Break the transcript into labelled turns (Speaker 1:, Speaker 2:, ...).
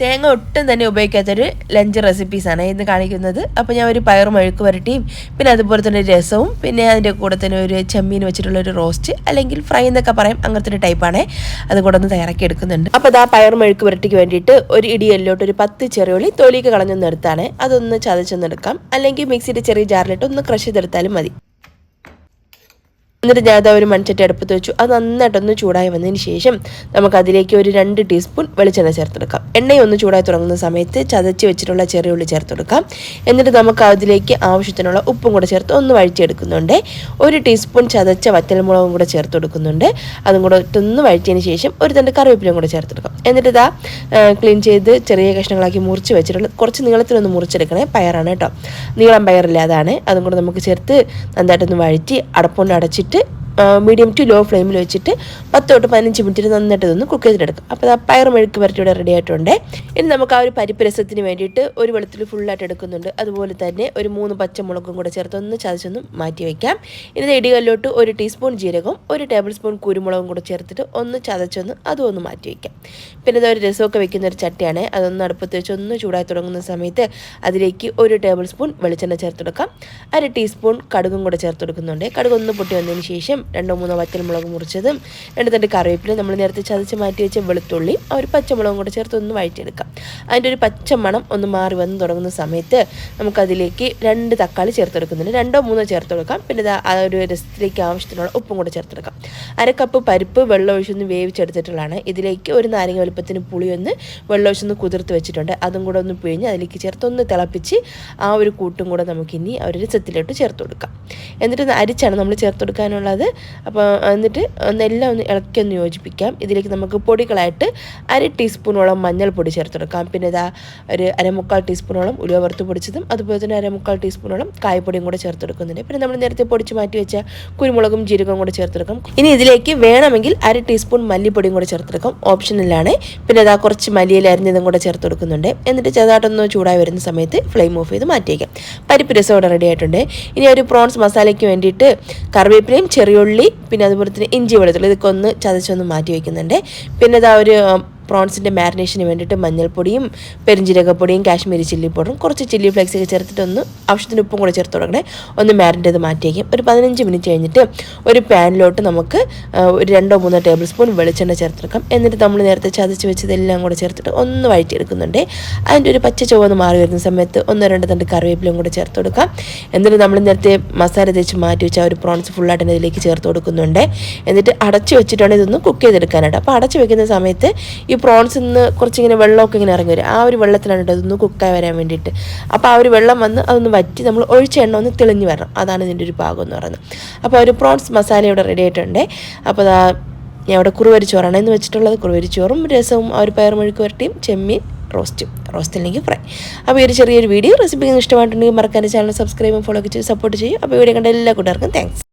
Speaker 1: തേങ്ങ ഒട്ടും തന്നെ ഉപയോഗിക്കാത്തൊരു ലഞ്ച് റെസിപ്പീസാണ് ഇന്ന് കാണിക്കുന്നത്. അപ്പോൾ ഞാൻ ഒരു പയറും മെഴുക്ക് വരട്ടിയും പിന്നെ അതുപോലെ തന്നെ രസവും പിന്നെ അതിന്റെ കൂടെ തന്നെ ഒരു ചെമ്മീൻ വെച്ചിട്ടുള്ള ഒരു റോസ്റ്റ് അല്ലെങ്കിൽ ഫ്രൈ എന്നൊക്കെ പറയും. അങ്ങനത്തെ ഒരു ടൈപ്പാണേ അത് കൂടെ ഒന്ന് തയ്യാറാക്കി എടുക്കുന്നുണ്ട്. അപ്പോൾ അതാ പയർ മെഴുക്ക് വരട്ടിക്ക് വേണ്ടിയിട്ട് ഒരു ഇടിയല്ലോട്ട് ഒരു പത്ത് ചെറിയുള്ളി തൊലിക്ക് കളഞ്ഞൊന്ന് എടുത്താണ്. അതൊന്ന് ചതച്ചൊന്ന് എടുക്കാം. അല്ലെങ്കിൽ മിക്സിയുടെ ചെറിയ ജാറിലിട്ട് ഒന്ന് ക്രഷ് ചെയ്തെടുത്താലും മതി. എന്നിട്ട് ഞാൻ അതാ ഒരു മൺചട്ടി അടുപ്പത്ത് വെച്ചു. അത് നന്നായിട്ടൊന്ന് ചൂടായി വന്നതിന് ശേഷം നമുക്ക് അതിലേക്ക് ഒരു രണ്ട് ടീസ്പൂൺ വെളിച്ചെണ്ണ ചേർത്തെടുക്കാം. എണ്ണയും ഒന്ന് ചൂടായി തുടങ്ങുന്ന സമയത്ത് ചതച്ച് വെച്ചിട്ടുള്ള ചെറിയ ഉള്ളി ചേർത്തെടുക്കാം. എന്നിട്ട് നമുക്ക് അതിലേക്ക് ആവശ്യത്തിനുള്ള ഉപ്പും കൂടെ ചേർത്ത് ഒന്ന് വഴിച്ചെടുക്കുന്നുണ്ട് ഒരു ടീസ്പൂൺ ചതച്ച വറ്റൽമുളകും കൂടെ ചേർത്ത് കൊടുക്കുന്നുണ്ട്. അതും കൂടെ ഒന്ന് വഴിച്ചതിന് ശേഷം ഒരു തണ്ട് കറിവേപ്പിലയും കൂടെ ചേർത്തെടുക്കാം. എന്നിട്ട് ഇതാ ക്ലീൻ ചെയ്ത് ചെറിയ കഷ്ണങ്ങളാക്കി മുറിച്ച് വെച്ചിട്ടുള്ള കുറച്ച് നീളത്തിലൊന്ന് മുറിച്ചെടുക്കണേ. പയറാണ് കേട്ടോ. നീളം പയറില്ലാതാണ്. അതും കൂടെ നമുക്ക് ചേർത്ത് നന്നായിട്ടൊന്ന് വഴറ്റി അടപ്പുകൊണ്ട് അടച്ചിട്ട് വിട്ടിട്ട് മീഡിയം ടു ലോ ഫ്ലെയിമിൽ വെച്ചിട്ട് പത്ത് തൊട്ട് പതിനഞ്ച് മിനിറ്റ് നന്നായിട്ട് ഒന്ന് കുക്ക് ചെയ്തെടുക്കും അപ്പോൾ ആ പയർ മെഴുക്ക് വരട്ടി ഇവിടെ റെഡി ആയിട്ടുണ്ട്. ഇനി നമുക്ക് ആ ഒരു പരിപ്പ് രസത്തിന് വേണ്ടിയിട്ട് ഒരു വെളുത്തുള്ളി ഫുള്ളായിട്ട് എടുക്കുന്നുണ്ട്. അതുപോലെ തന്നെ ഒരു മൂന്ന് പച്ചമുളകും കൂടെ ചേർത്ത് ഒന്ന് ചതച്ചൊന്ന് മാറ്റി വയ്ക്കാം ഇനി ഇടികല്ലോട്ട് ഒരു ടീസ്പൂൺ ജീരകവും ഒരു ടേബിൾ സ്പൂൺ കുരുമുളകും കൂടെ ചേർത്തിട്ട് ഒന്ന് ചതച്ചൊന്ന് അതും ഒന്ന് മാറ്റി വയ്ക്കാം പിന്നെ ഇതൊരു രസമൊക്കെ വെക്കുന്ന ഒരു ചട്ടിയാണ്. അതൊന്ന് അടുപ്പത്ത് വെച്ച് ഒന്ന് ചൂടായി തുടങ്ങുന്ന സമയത്ത് അതിലേക്ക് ഒരു ടേബിൾ സ്പൂൺ വെളിച്ചെണ്ണ ചേർത്തെടുക്കാം അര ടീസ്പൂൺ കടുകും കൂടെ ചേർത്ത് കൊടുക്കുന്നുണ്ട്. കടുക് ഒന്ന് പൊട്ടി വന്നതിന് ശേഷം രണ്ടോ മൂന്നോ വറ്റൽമുളക് മുറിച്ചതും തണ്ട് കറിവേപ്പില നമ്മൾ നേരത്തെ ചതച്ച് മാറ്റി വെച്ച വെളുത്തുള്ളി ആ ഒരു പച്ചമുളകും കൂടെ ചേർത്ത് ഒന്ന് വഴറ്റിയെടുക്കാം. അതിന്റെ ഒരു പച്ചമണം ഒന്ന് മാറി വന്ന് തുടങ്ങുന്ന സമയത്ത് നമുക്കതിലേക്ക് രണ്ട് തക്കാളി ചേർത്തെടുക്കുന്നുണ്ട്. രണ്ടോ മൂന്നോ ചേർത്ത് കൊടുക്കാം പിന്നെ ആ ഒരു രസത്തിലേക്ക് ആവശ്യത്തിനുള്ള ഉപ്പും കൂടെ ചേർത്തെടുക്കാം. അരക്കപ്പ് കപ്പ് പരിപ്പ് വെള്ളം ഒഴിച്ചൊന്ന് വേവിച്ചെടുത്തിട്ടുള്ളതാണ്. ഇതിലേക്ക് ഒരു നാരങ്ങ വലുപ്പത്തിന് പുളിയൊന്ന് വെള്ളം ഒഴിച്ചൊന്ന് കുതിർത്ത് വെച്ചിട്ടുണ്ട്. അതും കൂടെ ഒന്ന് പിഴിഞ്ഞ് അതിലേക്ക് ചേർത്ത് ഒന്ന് തിളപ്പിച്ച് ആ ഒരു കൂട്ടും കൂടെ നമുക്കിനി ആ ഒരു രസത്തിലോട്ട് ചേർത്ത് കൊടുക്കാം. എന്നിട്ട് അരിച്ചാണ് നമ്മൾ ചേർത്ത് കൊടുക്കാനുള്ളത്. അപ്പോൾ എന്നിട്ട് ഒന്നെല്ലാം ഒന്ന് ഇളക്കി ഒന്ന് യോജിപ്പിക്കാം. ഇതിലേക്ക് നമുക്ക് പൊടികളായിട്ട് അര ടീസ്പൂണോളം മഞ്ഞൾപ്പൊടി ചേർത്തെടുക്കാം പിന്നെ ഇതാ ഒരു അരമുക്കാൽ ടീസ്പൂണോളം ഉലുവ വറുത്ത് പൊടിച്ചതും അതുപോലെ തന്നെ അരമുക്കാൽ ടീസ്പൂണോളം കായപ്പൊടിയും കൂടെ ചേർത്തെടുക്കുന്നുണ്ട് പിന്നെ നമ്മൾ നേരത്തെ പൊടിച്ച് മാറ്റി വെച്ച കുരുമുളകും ജീരകവും കൂടെ ചേർത്തെടുക്കാം ഇനി ഇതിലേക്ക് വേണമെങ്കിൽ അര ടീസ്പൂൺ മല്ലിപ്പൊടിയും കൂടെ ചേർത്തെടുക്കാം ഓപ്ഷനിലാണ്. പിന്നെ അതാ കുറച്ച് മല്ലിയിൽ അരിഞ്ഞതും കൂടെ ചേർത്ത് കൊടുക്കുന്നുണ്ട്. എന്നിട്ട് ചെറുതായിട്ടൊന്ന് ചൂടായി വരുന്ന സമയത്ത് ഫ്ലെയിം ഓഫ് ചെയ്ത് മാറ്റിയേക്കാം. പരിപ്പ് രസം ഇവിടെ റെഡി ആയിട്ടുണ്ട്. ഇനി ഒരു പ്രോൺസ് മസാലയ്ക്ക് വേണ്ടിയിട്ട് കറിവേപ്പിലയും ചെറിയുള്ളി പിന്നെ അതുപോലെ തന്നെ ഇഞ്ചി വെളുത്തുള്ളി. ഇതൊക്കെ ഒന്ന് ചതച്ചൊന്ന് മാറ്റി വയ്ക്കുന്നുണ്ട് പിന്നെ ഇതാ ഒരു പ്രോൺസിന്റെ മാരിനേഷന് വേണ്ടിയിട്ട് മഞ്ഞൾപ്പൊടിയും പെരിഞ്ചീരകപ്പൊടിയും കാശ്മീരി ചില്ലി പൗഡറും കുറച്ച് ചില്ലി ഫ്ലേക്സ് ഒക്കെ ചേർത്തിട്ട് ഒന്ന് ആവശ്യത്തിന് ഉപ്പും കൂടെ ചേർത്ത് തുടങ്ങണേ. ഒന്ന് മാരിന്റെ ചെയ്ത് മാറ്റി വയ്ക്കും ഒരു പതിനഞ്ച് മിനിറ്റ് കഴിഞ്ഞിട്ട് ഒരു പാനിലോട്ട് നമുക്ക് ഒരു രണ്ടോ മൂന്നോ ടേബിൾ സ്പൂൺ വെളിച്ചെണ്ണ ചേർത്തെടുക്കാം. എന്നിട്ട് നമ്മൾ നേരത്തെ ചതച്ച് വെച്ചതെല്ലാം കൂടെ ചേർത്തിട്ട് ഒന്ന് വഴറ്റിയെടുക്കുന്നുണ്ട്. അതിന്റെ ഒരു പച്ച ചുവന്ന് മാറി വരുന്ന സമയത്ത് ഒന്ന് രണ്ട് തണ്ട് കറിവേപ്പിലും കൂടെ ചേർത്ത് കൊടുക്കാം. എന്നിട്ട് നമ്മൾ നേരത്തെ മസാല തേച്ച് മാറ്റി വെച്ച ഒരു പ്രോൺസ് ഫുള്ളായിട്ട് ഇതിലേക്ക് ചേർത്ത് കൊടുക്കുന്നുണ്ട്. എന്നിട്ട് അടച്ച് വെച്ചിട്ടാണ് ഇതൊന്ന് കുക്ക് ചെയ്തെടുക്കാനായിട്ട്. അപ്പോൾ അടച്ച് വെക്കുന്ന സമയത്ത് ഈ പ്രോൺസിൽ നിന്ന് കുറച്ചിങ്ങനെ വെള്ളമൊക്കെ ഇങ്ങനെ ഇറങ്ങി വരും. ആ ഒരു വെള്ളത്തിലാണ് കേട്ടോ അതൊന്ന് കുക്കായി വരാൻ വേണ്ടിയിട്ട്. അപ്പോൾ ആ ഒരു വെള്ളം വന്ന് അതൊന്ന് വറ്റി നമ്മൾ ഒഴിച്ച എണ്ണ ഒന്ന് തെളിഞ്ഞ് വരണം. അതാണ് ഇതിന്റെ ഒരു ഭാഗം എന്ന് പറയുന്നത്. അപ്പോൾ ഒരു പ്രോൺസ് മസാല ഇവിടെ റെഡി ആയിട്ടുണ്ട്. അപ്പോൾ അതാ ഞാൻ ഇവിടെ കുറുവരിച്ചോറാണ് എന്ന് വെച്ചിട്ടുള്ളത്. കുറുവരിച്ചോറും രസവും ആ ഒരു പയർ മെഴുക്ക് വരട്ടിയും ചെമ്മീൻ റോസ്റ്റും റോസ്റ്റ് അല്ലെങ്കിൽ ഫ്രൈ അപ്പോൾ ഈ ഒരു ചെറിയൊരു വീഡിയോ. റെസിപ്പി ഇഷ്ടമായിട്ടുണ്ടെങ്കിൽ മറക്കാൻ ചാനൽ സബ്സ്ക്രൈബും ഫോളോ ഒക്കെ ചെയ്ത് സപ്പോർട്ട് ചെയ്യും. അപ്പോൾ വീഡിയോ കണ്ട എല്ലാ കൂട്ടുകാർക്കും താങ്ക്സ്